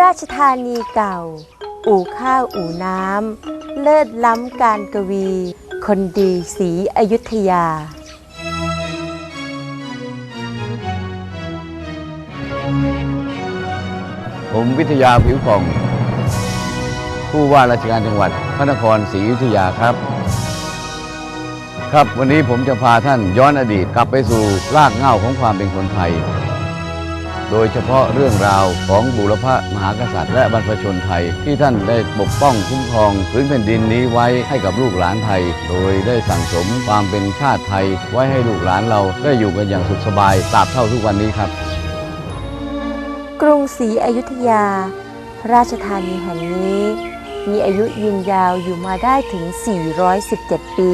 ราชธานีเก่า อู่ข้าวอู่น้ำ เลิศล้ำการกวี คนดีศรีอยุธยาผมวิทยาผิวผ่อง ผู้ว่าราชการจังหวัดพระนครศรีอยุธยาครับ ครับวันนี้ผมจะพาท่านย้อนอดีตกลับไปสู่รากเหง้าของความเป็นคนไทย โดยเฉพาะเรื่องราวของบุรพมหากษัตริย์และบรรพชนไทย ที่ท่านได้ปกป้องคุ้มครองพื้นแผ่นดินนี้ไว้ให้กับลูกหลานไทย โดยได้สั่งสมความเป็นชาติไทย ไว้ให้ลูกหลานเราได้อยู่กันอย่างสุขสบายตราบเท่าทุกวันนี้ครับ กรุงศรีอยุธยา ราชธานีแห่งนี้ มีอายุยืนยาวอยู่มาได้ถึง 417 ปี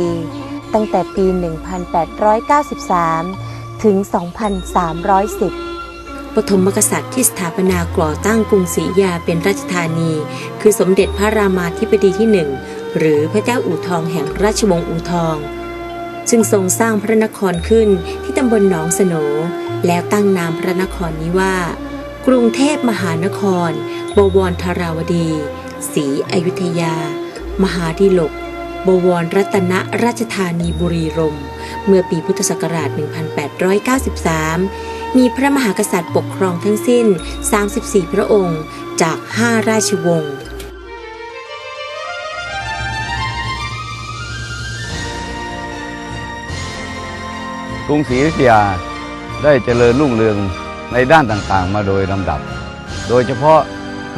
ตั้งแต่ปี 1893 ถึง 2310 ปฐมกษัตริย์ที่สถาปนาก่อตั้งกรุงศรียาเป็นราชธานี คือสมเด็จพระรามาธิบดีที่หนึ่งหรือพระเจ้าอู่ทองแห่งราชวงศ์อู่ทองซึ่งทรงสร้างพระนครขึ้นที่ตำบลหนองสโหนแล้วตั้งนามพระนครนี้ว่า กรุงเทพมหานคร บวรธาราวดีศรีอยุธยา มหาดิลก บวรรัตนราชธานีบุรีรมย์เมื่อปีพุทธศักราช 1893 มีพระมหากษัตริย์ปกครองทั้งสิ้น 34 พระองค์ จาก 5 ราชวงศ์กรุงศรีอยุธยาได้เจริญรุ่งเรืองในด้านต่างๆ มาโดยลำดับ โดยเฉพาะ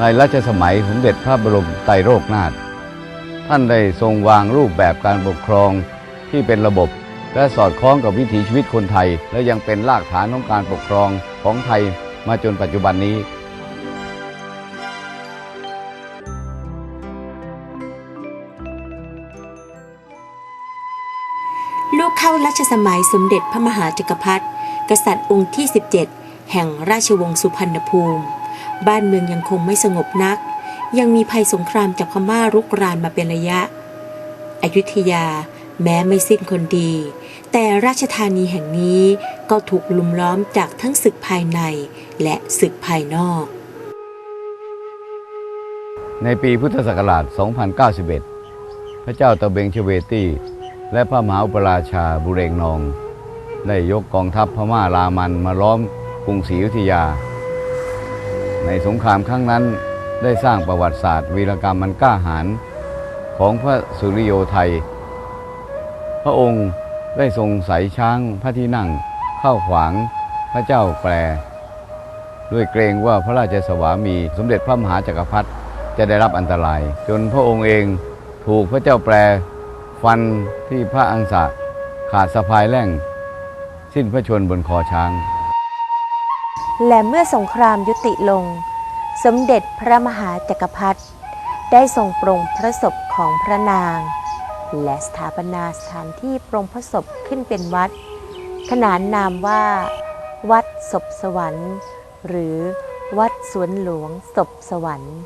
ในรัชสมัยสมเด็จพระบรมไตรโลกนาถท่านได้ทรงวางรูปแบบการปกครองที่เป็นระบบ และสอดคล้องกับวิถีชีวิตคนไทย และยังเป็นรากฐานของการปกครองของไทยมาจนปัจจุบันนี้ลูกเข้ารัชสมัยสมเด็จพระมหาจักรพรรดิกษัตริย์องค์ที่ 17 แห่งราชวงศ์สุพรรณภูมิ บ้านเมืองยังคงไม่สงบนัก ยังมีภัยสงครามจากพม่ารุกรานมาเป็นระยะ อยุธยา แม้ไม่สิ้นคนดี แต่ราชธานีแห่งนี้ก็ถูกลุมล้อมจากทั้งศึกภายในและศึกภายนอก ในปีพุทธศักราช 2091 พระเจ้าตะเบงเชเวตีและพระมหาอุปราชาบุเรงนอง ได้ยกกองทัพพม่ารามันมาล้อมกรุงศรีอยุธยา ในสงครามครั้งนั้นได้สร้างประวัติศาสตร์วีรกรรมมันกล้าหาญของพระสุริโยไทย พระองค์ได้ทรงใส่ช้างพระที่นั่งเข้าขวางพระเจ้าแปรด้วยเกรงว่าพระราชสวามีสมเด็จพระมหาจักรพรรดิจะได้รับอันตราย จนพระองค์เองถูกพระเจ้าแปรฟันที่พระอังสะขาดสะพายแล่ง สิ้นพระชนบนคอช้าง และเมื่อสงครามยุติลง สมเด็จพระมหาจักรพรรดิได้ทรงปรงพระศพของพระนาง และสถาปนาสถานที่ปรงพระศพขึ้นเป็นวัด ขนานนามว่า วัดศพสวรรค์ หรือวัดสวนหลวงศพสวรรค์